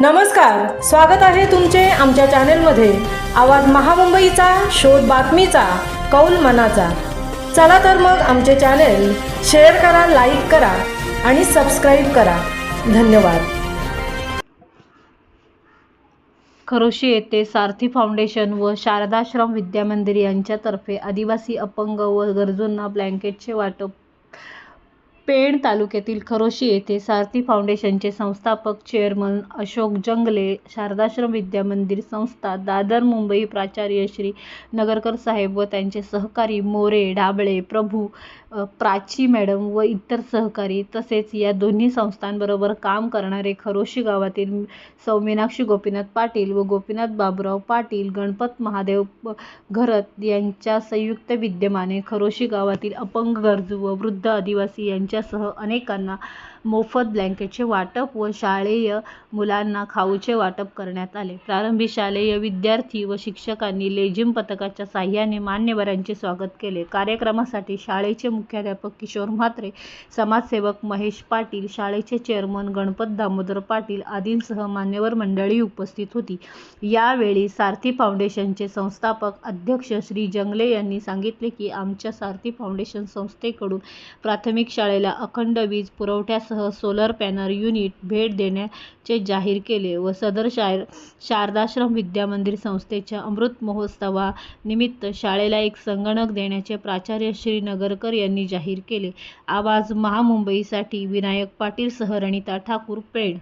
नमस्कार स्वागत आहे तुमचे आमच्या चॅनेलमध्ये. आवाज महामुंबईचा शोध बातमीचा कौल मनाचा. चला तर मग आमचे चॅनेल शेअर करा लाईक करा आणि सबस्क्राईब करा. धन्यवाद. खरोशी येथे सारथी फाउंडेशन व शारदाश्रम विद्यामंदिर यांच्यातर्फे आदिवासी अपंग व गरजूंना ब्लँकेटचे वाटप पेण तालुक्यातील खरोशी येथे सारथी फाउंडेशनचे संस्थापक चेअरमन अशोक जंगले शारदाश्रम विद्यामंदिर संस्था दादर मुंबई प्राचार्य श्री नगरकर साहेब व त्यांचे सहकारी मोरे ढाबळे प्रभू प्राची मॅडम व इतर सहकारी तसेच या दोन्ही संस्थांबरोबर काम करणारे खरोशी गावातील सौ मीनाक्षी गोपीनाथ पाटील व गोपीनाथ बाबुराव पाटील गणपत महादेव घरत यांच्या संयुक्त विद्यमाने खरोशी गावातील अपंग गरजू व वृद्ध आदिवासी यांच्यासह अनेकांना मोफत ब्लँकेटचे वाटप व शालेय मुलांना खाऊचे वाटप करण्यात आले. प्रारंभी शालेय विद्यार्थी व शिक्षकांनी लेझिम पथकाच्या साह्याने मान्यवरांचे स्वागत केले. कार्यक्रमासाठी शाळेचे मुख्याध्यापक किशोर म्हात्रे समाजसेवक महेश पाटील शाळेचे चेअरमन गणपत दामोदर पाटील आदींसह मान्यवर मंडळी उपस्थित होती. यावेळी सारथी फाउंडेशनचे संस्थापक अध्यक्ष श्री जंगले यांनी सांगितले की आमच्या सारथी फाउंडेशन संस्थेकडून प्राथमिक शाळेला अखंड वीज पुरवठ्यासह सोलर पॅनल युनिट भेट देण्याचे जाहीर केले व सदर शार शारदाश्रम विद्यामंदिर संस्थेच्या अमृत महोत्सवानिमित्त शाळेला एक संगणक देण्याचे प्राचार्य श्री नगरकर यांनी जाहीर केले. आवाज महामुंबईसाठी विनायक पाटीलसह रणिता ठाकूर पेण